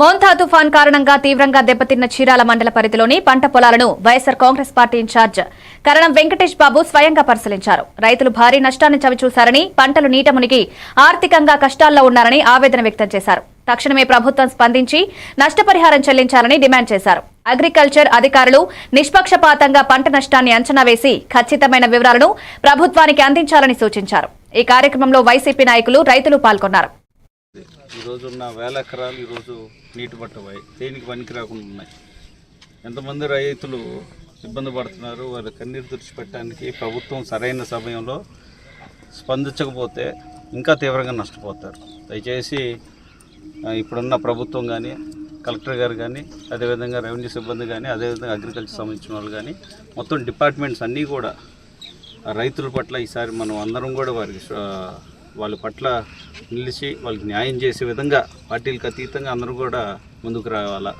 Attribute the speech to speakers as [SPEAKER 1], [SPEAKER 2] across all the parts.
[SPEAKER 1] మోంతా తుఫాన్ కారణంగా తీవ్రంగా దెబ్బతిన్న చీరాల మండల పరిధిలోని పంట పొలాలను YSR Congress party in charge Karanam Venkatesh Babu స్వయంగా పరిశీలించారు. రైతులు భారీ నష్టాన్ని చవిచూశారని పంటలు నీట మునిగి ఆర్థికంగా కష్టాల్లో ఉన్నారని ఆవేదన వ్యక్తం చేశారు. తక్షణమే ప్రభుత్వం స్పందించి నష్టపరిహారం చెల్లించాలని డిమాండ్ చేశారు. అగ్రికల్చర్ అధికారులు నిష్పక్షపాతంగా పంట నష్టాన్ని అంచనా వేసి ఖచ్చితమైన వివరాలను ప్రభుత్వానికి అందించాలని సూచించారు. ఈ కార్యక్రమంలో వైసీపీ నాయకులు రైతులు పాల్గొన్నారు.
[SPEAKER 2] ఈ రోజు ఉన్న వేల ఎకరాలు ఈరోజు నీటి పట్టబోయి దేనికి పనికి రాకుండా ఉన్నాయి. ఎంతమంది రైతులు ఇబ్బంది పడుతున్నారు వారి కన్నీరు తుడిచిపెట్టడానికి ప్రభుత్వం సరైన సమయంలో స్పందించకపోతే ఇంకా తీవ్రంగా నష్టపోతారు. దయచేసి ఇప్పుడున్న ప్రభుత్వం కానీ కలెక్టర్ గారు కానీ అదేవిధంగా రెవెన్యూ సిబ్బంది కానీ అదేవిధంగా అగ్రికల్చర్ సంబంధించిన వాళ్ళు కానీ మొత్తం డిపార్ట్మెంట్స్ అన్నీ కూడా రైతుల పట్ల ఈసారి మనం అందరం కూడా వారికి వాళ్ళ పట్ల నిలిచి వాళ్ళకి న్యాయం చేసే విధంగా పార్టీలకు అతీతంగా అందరూ కూడా ముందుకు రావాలా?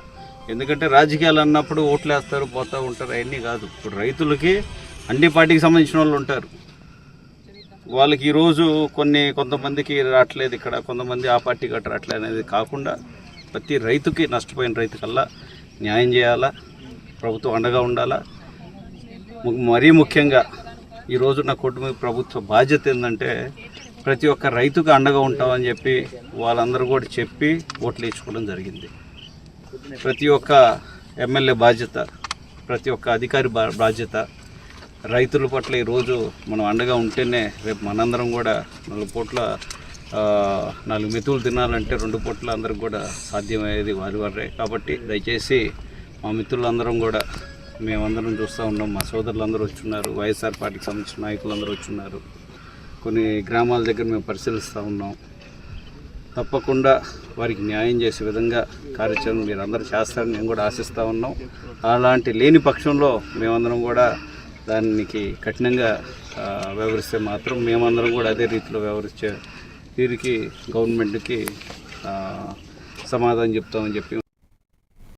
[SPEAKER 2] ఎందుకంటే రాజకీయాలు అన్నప్పుడు ఓట్లు వేస్తారు పోతూ ఉంటారు అవన్నీ కాదు. ఇప్పుడు రైతులకి అన్ని పార్టీకి సంబంధించిన వాళ్ళు ఉంటారు. వాళ్ళకి ఈరోజు కొన్ని కొంతమందికి రావట్లేదు ఇక్కడ కొంతమంది ఆ పార్టీ గట్ట రావట్లేదు అనేది కాకుండా ప్రతి రైతుకి నష్టపోయిన రైతుకల్లా న్యాయం చేయాలా? ప్రభుత్వం అండగా ఉండాలా? మరీ ముఖ్యంగా ఈ రోజు నా కుటుంబ ప్రభుత్వ బాధ్యత ఏంటంటే ప్రతి ఒక్క రైతుకు అండగా ఉంటామని చెప్పి వాళ్ళందరూ కూడా చెప్పి ఓట్లు వేయించుకోవడం జరిగింది. ప్రతి ఒక్క ఎమ్మెల్యే బాధ్యత ప్రతి ఒక్క అధికారి బా బాధ్యత రైతుల పట్ల ఈరోజు మనం అండగా ఉంటేనే రేపు మనందరం కూడా నాలుగు పూట్ల నాలుగు మెతులు తినాలంటే రెండు పూట్ల అందరికి కూడా సాధ్యమయ్యేది వారి వారే. కాబట్టి దయచేసి మా మిత్రులందరం కూడా మేమందరం చూస్తూ ఉన్నాం. మా సోదరులందరూ వచ్చున్నారు. వైఎస్ఆర్ పార్టీకి సంబంధించిన నాయకులందరూ వచ్చున్నారు. కొన్ని గ్రామాల దగ్గర మేము పరిశీలిస్తూ ఉన్నాం. తప్పకుండా వారికి న్యాయం చేసే విధంగా కార్యాచరణ మీరు అందరూ చేస్తారని మేము కూడా ఆశిస్తూ ఉన్నాం. అలాంటి లేని పక్షంలో మేమందరం కూడా దానికి కఠినంగా వ్యవహరిస్తే మాత్రం మేమందరం కూడా అదే రీతిలో వ్యవహరించే వీరికి గవర్నమెంట్కి సమాధానం చెప్తామని చెప్పి